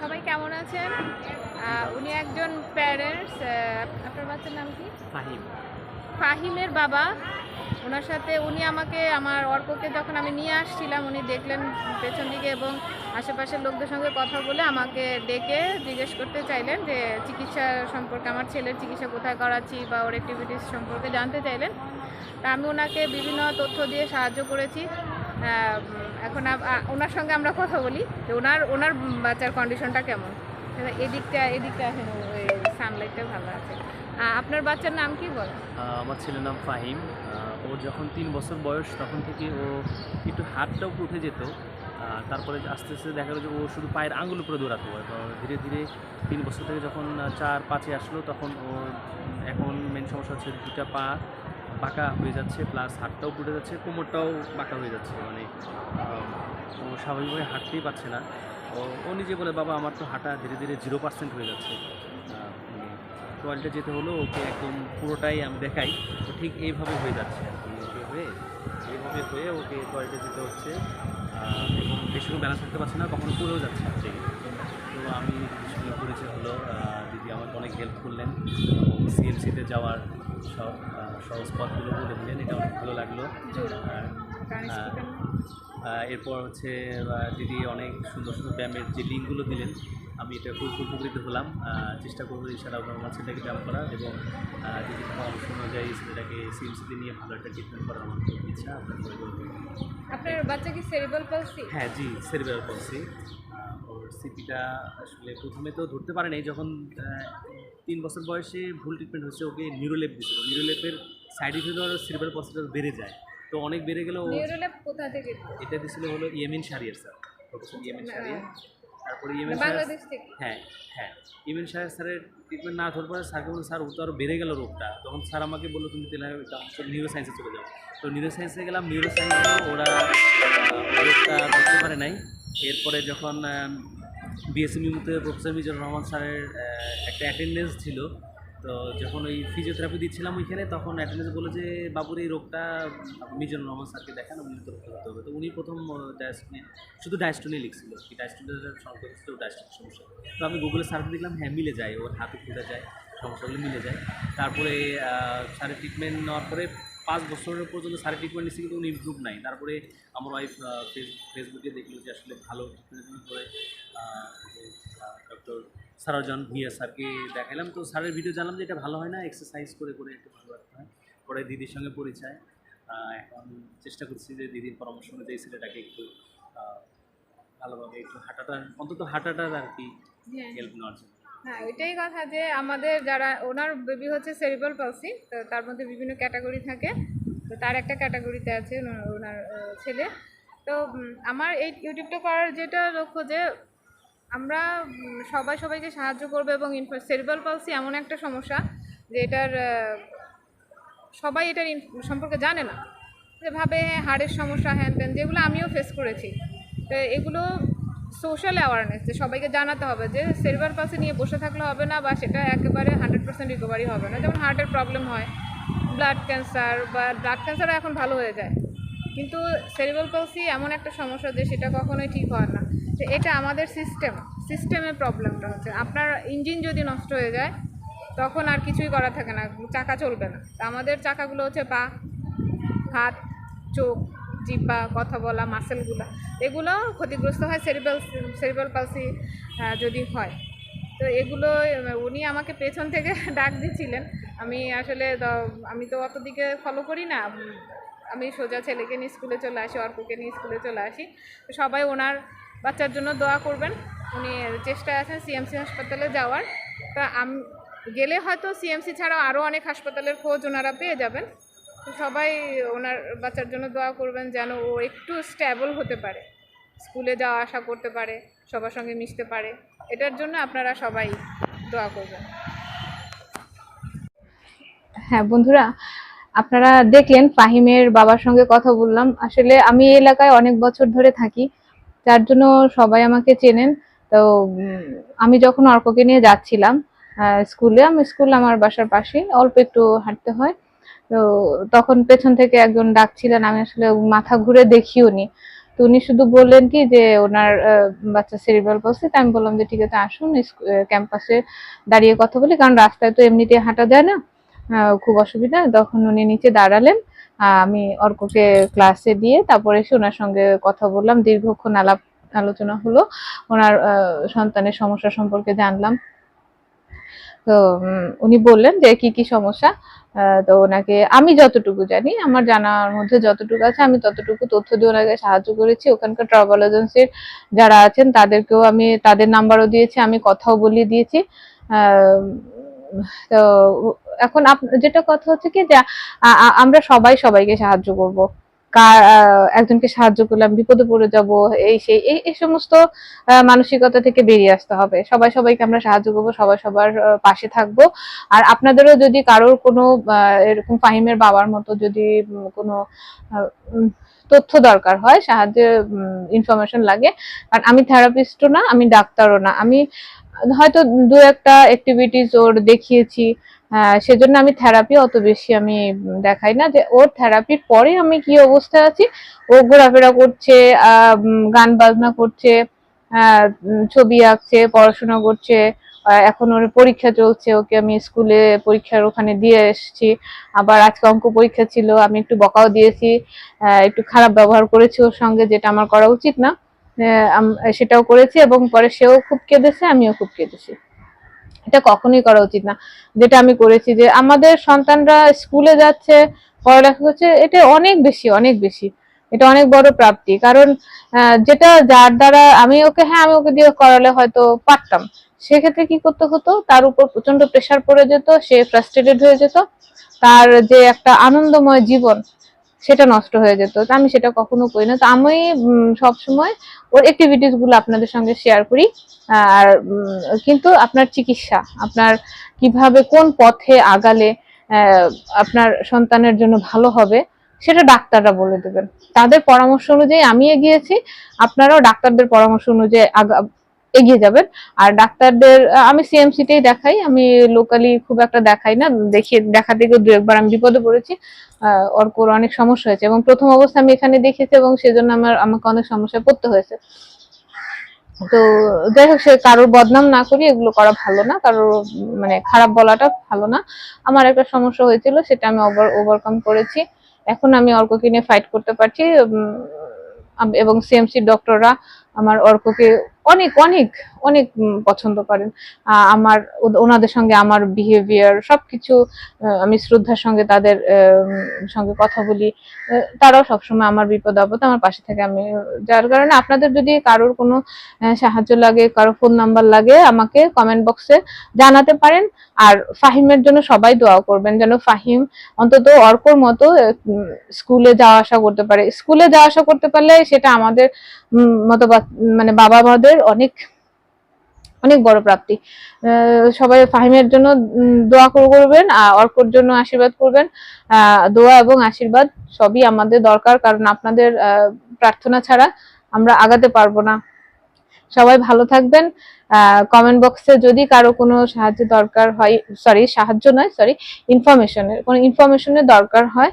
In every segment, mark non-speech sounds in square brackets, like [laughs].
সবাই কেমন আছেন? উনি একজন প্যারেন্টস আপনার বাচ্চার নাম কি? ফাহিম। ফাহিমের বাবা। ওনার সাথে উনি আমাকে আমার অর্ককে যখন আমি নিয়ে আসছিলাম উনি দেখলেন পেছন দিকে এবং আশেপাশের লোকদের সঙ্গে কথা বলে আমাকে ডেকে জিজ্ঞেস করতে চাইলেন যে চিকিৎসা সম্পর্কে আমার ছেলের চিকিৎসা কোথায় করাচ্ছি বা ওর অ্যাক্টিভিটিস সম্পর্কে জানতে চাইলেন? তা আমি ওনাকে বিভিন্ন তথ্য দিয়ে সাহায্য করেছি। এখন ওনার সঙ্গে আমরা কথা বলি যে ওনার ওনার বাচ্চার কন্ডিশনটা কেমন? এদিকটা এদিকটা সানলাইটটা ভালো আছে। আপনার বাচ্চার নাম কি বল আমার ছেলের নাম ফাহিম। ও যখন তিন বছর বয়স তখন থেকে ও একটু হাতটা উপরে উঠে যেত। তারপরে আস্তে আস্তে দেখা গেলো যে ও শুধু পায়ের আঙুল উপরে দৌড়াতো। ধীরে ধীরে তিন বছর থেকে যখন চার, পাঁচে আসলো তখন ও, এখন মেন সমস্যা হচ্ছে দুটা পা বাঁকা হয়ে যাচ্ছে প্লাস হাতটাও উঠে যাচ্ছে, কোমরটাও বাঁকা হয়ে যাচ্ছে। মানে স্বাভাবিকভাবে হাঁটতেই পারছে না। ও ও নিজে বলে বাবা আমার তো হাঁটা ধীরে ধীরে জিরো পার্সেন্ট হয়ে যাচ্ছে। মানে টয়লেটে যেতে হলো ওকে একদম পুরোটাই আমি দেখাই। তো ঠিক এইভাবে হয়ে যাচ্ছে আর কি। ওকে হয়ে এইভাবে হয়ে ওকে টয়লেটে যেতে হচ্ছে। এবং বেশিক্ষণ ব্যালেন্স করতে পারছে না কখনো পড়েও যাচ্ছে তো আমি সঙ্গে পরিচয় হলো। দিদি আমাকে অনেক হেল্প করলেন। এবং সিএমসিতে যাওয়ার সব সহজ পথগুলো বলে দিলেন। এটা অনেক ভালো লাগল। আর এরপর হচ্ছে দিদি অনেক সুন্দর সুন্দর ব্যায়ামের যে লিঙ্কগুলো দিলেন আমি এটা খুব উপকৃত হলাম। চেষ্টা করব ইনশাআল্লাহ আমার ছেলেটাকে ব্যায়াম করা এবং দিদির পরামর্শ অনুযায়ী ছেলেটাকে সিএমসিতে নিয়ে ভালো একটা ট্রিটমেন্ট করার আমার খুব ইচ্ছা আপনার। আপনার বাচ্চা কি সেরিব্রাল পালসি হ্যাঁ জি সেরিব্রাল পলসি ওর সিপিটা আসলে প্রথমে তো ধরতে পারে নাই যখন তিন বছর বয়সে ভুল ট্রিটমেন্ট হচ্ছে ওকে নিউরোলেপ দিয়েছিল। নিউরোলেপের সাইড ইফেক্ট সেরিব্রাল পলসিটা বেড়ে যায়। তো অনেক বেড়ে গেলেও নিউরোল্যাব কোথা থেকে? এটা দিছিল হলো ইয়েমিন শারিয়ার স্যার প্রফেসর ইয়েমিন শারিয়ার তারপরে ইয়েমিন মানে হ্যাঁ হ্যাঁ। ইয়েমিন শারিয়ার স্যারের ট্রিটমেন্ট না ধর পরে স্যারকে বলল স্যার ও তো আরও বেড়ে গেল রোগটা। তখন স্যার আমাকে বলল তুমি তাহলে নিউরো সায়েন্সে চলে যাও। তো নিউরো সায়েন্সে গেলাম নিউরো সায়েন্সে ওরা রোগটা ধরতে পারে নাই। এরপরে যখন বিএসএমইউতে প্রফেসর মিজানুর রহমান স্যারের একটা অ্যাটেন্ডেন্স ছিল তো যখন ওই ফিজিওথেরাপি দিচ্ছিলাম ওইখানে তখন অ্যাটেন্ডেন্স বলে যে বাবুর এই রোগটা মিজানুর রহমান স্যারকে দেখান উনি তো ধরতে হবে। তো উনি প্রথম ডায়াস্টনি শুধু ডায়াস্টনি লিখছিল কি। ডায়াস্টনির সংকট ছিল ডায়াস্টনির সমস্যা। তো আমি গুগলে সার্চ দেখলাম হ্যাঁ মিলে যায়। ওর হাতে ফুটে যায় সমস্যাগুলো মিলে যায়। তারপরে আহ, স্যারের ট্রিটমেন্ট নেওয়ার পরে পাঁচ বছরের পর্যন্ত স্যারের ট্রিটমেন্ট নিচ্ছে কিন্তু উনি ইমপ্রুভ নাই। তারপরে আমার ওয়াইফ ফেসবুকে দেখল যে আসলে ভালো ট্রিটমেন্ট করে ডক্টর সারাজন ভিয়া স্যারকে দেখালাম তো স্যারের ভিডিও জানলাম যে এটা ভালো হয় না এক্সারসাইজ করে করে একটু ভালো রাখতে হয়। পরে দিদির সঙ্গে পরিচয়। এখন চেষ্টা করছি যে দিদির পরামর্শ অনুযায়ী ছেলেটাকে একটু ভালোভাবে একটু হাঁটাটা অন্তত হাঁটাটার আর কি হেল্প নেওয়ার জন্য। হ্যাঁ ওইটাই কথা যে আমাদের যারা ওনার বেবি হচ্ছে সেরিব্রাল পালসি তো তার মধ্যে বিভিন্ন ক্যাটাগরি থাকে। তো তার একটা ক্যাটাগরিতে আছে ওনার, ছেলে। তো আমার এই ইউটিউবটা করার যেটা লক্ষ্য যে আমরা সবাই সবাইকে সাহায্য করব এবং সেরিব্রাল পালসি এমন একটা সমস্যা যে এটার সবাই এটার সম্পর্কে জানে না। যে ভাবে হ্যাঁ, হাড়ের সমস্যা হ্যান ত্যান যেগুলো আমিও ফেস করেছি। তো এগুলো সোশ্যাল অ্যাওয়ারনেস যে সবাইকে জানাতে হবে যে সেরিব্রাল পালসি নিয়ে বসে থাকলে হবে না বা সেটা একেবারে হান্ড্রেড পার্সেন্ট রিকভারি হবে না। যেমন হার্টের প্রবলেম হয় ব্লাড ক্যান্সার বা ব্লাড ক্যান্সারও এখন ভালো হয়ে যায়। কিন্তু সেরিব্রাল পালসি এমন একটা সমস্যা যে সেটা কখনোই ঠিক হয় না। তো এটা আমাদের সিস্টেম সিস্টেমের প্রবলেমটা হচ্ছে। আপনার ইঞ্জিন যদি নষ্ট হয়ে যায়, তখন আর কিছুই করা থাকে না, চাকা চলবে না। তো আমাদের চাকাগুলো হচ্ছে পা, হাত, চোখ, জিব্বা, কথা বলা মাসেলগুলো এগুলো ক্ষতিগ্রস্ত হয় সেরিব্রাল সেরিব্রাল পালসি যদি হয়। তো এগুলো, উনি আমাকে পেছন থেকে [laughs] ডাক দিচ্ছিলেন। আমি আসলে আমি তো অত দিকে ফলো করি না। আমি সোজা ছেলেকে নিয়ে স্কুলে চলে আসি, অর্ককে নিয়ে স্কুলে চলে আসি। সবাই ওনার বাচ্চার জন্য দোয়া করবেন। উনি চেষ্টায় আছেন সিএমসি হাসপাতালে যাওয়ার। তা আম গেলে হয়তো সিএমসি ছাড়াও আরও অনেক হাসপাতালের খোঁজ ওনারা পেয়ে যাবেন। সবাই ওনার বাচ্চার জন্য দোয়া করবেন যেন ও একটু স্ট্যাবল হতে পারে। স্কুলে যাওয়া আসা করতে পারে, সবার সঙ্গে মিশতে পারে। এটার জন্য আপনারা সবাই দোয়া করবেন। হ্যাঁ বন্ধুরা, আপনারা দেখলেন ফাহিমের বাবার সঙ্গে কথা বললাম। আসলে আমি এই এলাকায় অনেক বছর ধরে থাকি। যার জন্য সবাই আমাকে চেনেন। তো আমি যখন অর্ককে নিয়ে যাচ্ছিলাম স্কুলে, আমি স্কুল আমার বাসার পাশে অল্প একটু হাঁটতে হয়। তো তখন পেছন থেকে একজন ডাকছিলেন, আমি আসলে মাথা ঘুরে দেখিও নি। তো উনি শুধু বললেন কি যে, ওনার বাচ্চা সেরিব্রাল পলসি তো আমি বললাম যে, ঠিক আছে, আসুন ক্যাম্পাসে দাঁড়িয়ে কথা বলি, কারণ রাস্তায় তো এমনিতে হাঁটা যায় না। খুব অসুবিধা। তখন উনি নিচে দাঁড়ালেন। আমি অর্ককে ক্লাসে দিয়ে তারপরে এসে ওনার সঙ্গে কথা বললাম। দীর্ঘক্ষণ আলাপ আলোচনা হলো। ওনার সন্তানের সমস্যা সম্পর্কে জানলাম। তো উনি বললেন যে, কি কি সমস্যা? তো ওনাকে, আমি যতটুকু জানি, আমার জানার মধ্যে যতটুকু আছে, আমি ততটুকু তথ্য দিয়ে ওনাকে সাহায্য করেছি। ওখানকার ট্রাভেল এজেন্সির যারা আছেন, তাদেরকেও আমি, তাদের নাম্বারও দিয়েছি, আমি কথাও বলিয়ে দিয়েছি। তো এখন যেটা কথা হচ্ছে কি যে আমরা সবাই সবাইকে সাহায্য করব। কার একজনকে সাহায্য করলাম বিপদে পড়ে যাব, এই সেই, এই সমস্ত মানসিকতা থেকে বেরিয়ে আসতে হবে। সবাই সবাইকে আমরা সাহায্য করব, সবাই সবার পাশে থাকব। আর আপনাদেরও যদি কারোর কোনো এরকম ফাহিমের বাবার মতো যদি কোনো তথ্য দরকার হয়, সাহায্যে ইনফরমেশন লাগে। কারণ আমি থেরাপিস্টও না, আমি ডাক্তারও না। আমি হয়তো দু একটা অ্যাক্টিভিটিস ওর দেখিয়েছি। আহ, সেজন্য আমি থেরাপি অত বেশি আমি দেখাই না যে ওর থেরাপির পরে আমি কি অবস্থায় আছি। ও ঘোরাফেরা করছে গান বাজনা করছে ছবি আঁকছে পড়াশোনা করছে এখন ওর পরীক্ষা চলছে ওকে আমি স্কুলে পরীক্ষার ওখানে দিয়ে এসেছি। আবার আজকে অঙ্ক পরীক্ষা ছিল আমি একটু বকাও দিয়েছি একটু খারাপ ব্যবহার করেছি ওর সঙ্গে যেটা আমার করা উচিত না। সেটাও করেছি এবং পরে সেও খুব কেঁদেছে, আমিও খুব কেঁদেছি। এটা কখনোই করা উচিত না। যেটা আমি করেছি যে আমাদের সন্তানরা স্কুলে যাচ্ছে, পড়ালেখা করছে, এটা অনেক বেশি অনেক বেশি। এটা অনেক বড় প্রাপ্তি। কারণ যেটা যার দ্বারা আমি ওকে হ্যাঁ আমি ওকে দিয়ে করালে হয়তো পারতাম। সেক্ষেত্রে কি করতে হতো? তার উপর প্রচণ্ড প্রেশার পড়ে যেত, সে ফ্রাস্ট্রেটেড হয়ে যেত। তার যে একটা আনন্দময় জীবন সেটা নষ্ট হয়ে যেত। তো আমি সেটা কখনো করি না। তো আমি সবসময় ওর অ্যাক্টিভিটিসগুলো আপনাদের সঙ্গে শেয়ার করি। আর কিন্তু আপনার চিকিৎসা, আপনার কীভাবে কোন পথে আগালে আপনার সন্তানের জন্য ভালো হবে, সেটা ডাক্তাররা বলে দেবেন। তাদের পরামর্শ অনুযায়ী আমি এগিয়েছি। আপনারাও ডাক্তারদের পরামর্শ অনুযায়ী এগিয়ে যাবেন। আর ডাক্তারদের আমি সিএমসিতেই দেখাই আমি লোকালি খুব একটা দেখাই না দেখিয়ে দেখাতে গিয়ে দু একবার আমি বিপদে পড়েছি। আহ, অর্কর অনেক সমস্যা হয়েছে এবং প্রথম অবস্থা আমি এখানে দেখেছি এবং সেজন্য আমার আমাকে অনেক সমস্যায় পড়তে হয়েছে। তো যাই হোক সে কারোর বদনাম না করি এগুলো করা ভালো না। কারোর মানে খারাপ বলাটা ভালো না। আমার একটা সমস্যা হয়েছিল সেটা আমি ওভার ওভারকাম করেছি। এখন আমি অর্ককে নিয়ে ফাইট করতে পারছি এবং সিএমসি ডক্টররা আমার অর্ককে অনেক অনেক অনেক পছন্দ করেন। আমার ওনাদের সঙ্গে আমার বিহেভিয়ার সবকিছু আমি শ্রদ্ধার সঙ্গে তাদের সঙ্গে কথা বলি। তারাও সবসময় আমার বিপদ আপদ আমার পাশে থেকে। আমি, যার কারণে আপনাদের যদি কারোর কোনো সাহায্য লাগে, কারও ফোন নাম্বার লাগে, আমাকে কমেন্ট বক্সে জানাতে পারেন। আর ফাহিমের জন্য সবাই দোয়া করবেন যেন ফাহিম অন্তত অর্কর মতো স্কুলে যাওয়া আসা করতে পারে। স্কুলে যাওয়া আসা করতে পারলে সেটা আমাদের মতো মানে বাবা মাদের অনেক অনেক বড় প্রাপ্তি। সবাই ফাহিমের জন্য দোয়া কর- করবেন, আর অর্কর জন্য আশীর্বাদ করবেন। দোয়া এবং আশীর্বাদ সবই আমাদের দরকার, কারণ আপনাদের প্রার্থনা ছাড়া আমরা আগাতে পারব না। সবাই ভালো থাকবেন। কমেন্ট বক্সে যদি কারও কোনো সাহায্য দরকার হয় সরি সাহায্য নয় সরি ইনফরমেশনের কোনো ইনফরমেশনের দরকার হয়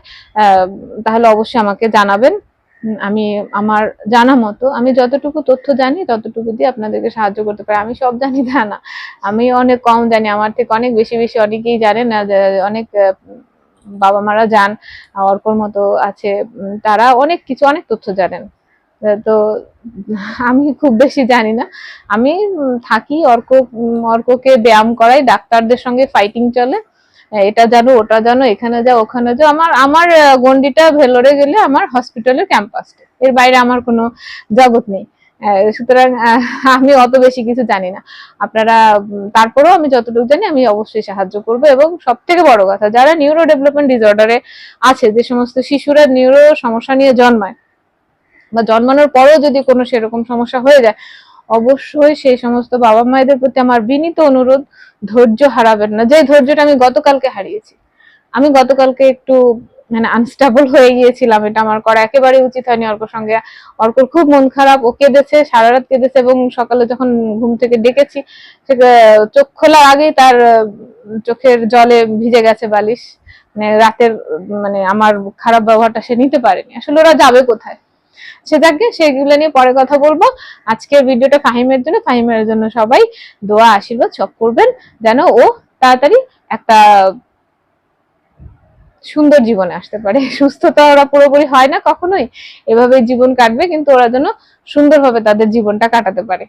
তাহলে অবশ্যই আমাকে জানাবেন। আমি আমার জানা মতো, আমি যতটুকু তথ্য জানি ততটুকু দিয়ে আপনাদেরকে সাহায্য করতে পারি। আমি সব জানি তা না। আমি অনেক কম জানি, আমার থেকে অনেক বেশি বেশি অনেকেই জানেন না অনেক বাবা মারা যান, অর্কর মতো আছে তারা অনেক কিছু, অনেক তথ্য জানেন। তো আমি খুব বেশি জানি না। আমি থাকি অর্ক অর্ককে ব্যায়াম করাই, ডাক্তারদের সঙ্গে ফাইটিং চলে। এটা জানো, ওটা জানো, এখানে যাও, ওখানে যাও। আমার আমার গন্ডিটা ভেলোরে গেলে আমার হসপিটালের ক্যাম্পাসটা এর বাইরে আমার কোনো জগৎ নেই। সুতরাং আমি অত বেশি কিছু জানি না। আপনারা তারপরেও আমি যতটুকু জানি, আমি অবশ্যই সাহায্য করব। এবং সব থেকে বড় কথা, যারা নিউরো ডেভেলপমেন্ট ডিসঅর্ডারে আছে, যে সমস্ত শিশুরা নিউরো সমস্যা নিয়ে জন্মায়, বা জন্মানোর পরেও যদি কোনো সেরকম সমস্যা হয়ে যায় অবশ্যই সেই সমস্ত বাবা মায়েদের প্রতি আমার বিনীত অনুরোধ, ধৈর্য হারাবেন না। যে ধৈর্যটা আমি গতকালকে হারিয়েছি। আমি গতকালকে একটু মানে আনস্টেবল হয়ে গিয়েছিলাম। এটা আমার করা একেবারে উচিত হয়নি অর্কর সঙ্গে। অর্কর খুব মন খারাপ, ও কেঁদেছে সারা রাত কেঁদেছে এবং সকালে যখন ঘুম থেকে ডেকেছি সে চোখ খোলার আগেই তার চোখের জলে ভিজে গেছে বালিশ। মানে রাতের মানে আমার খারাপ ব্যবহারটা সে নিতে পারেনি। আসলে ওরা যাবে কোথায়? সে যাকে সেগুলো নিয়ে পরে কথা বলব। আজকের ভিডিওটা ফাহিমের জন্য ফাহিমের জন্য সবাই দোয়া, আশীর্বাদ, সব করবেন যেন ও তাড়াতাড়ি একটা সুন্দর জীবনে আসতে পারে। সুস্থতা ওরা পুরোপুরি হয় না কখনোই। এভাবে জীবন কাটবে, কিন্তু ওরা যেন সুন্দরভাবে তাদের জীবনটা কাটাতে পারে।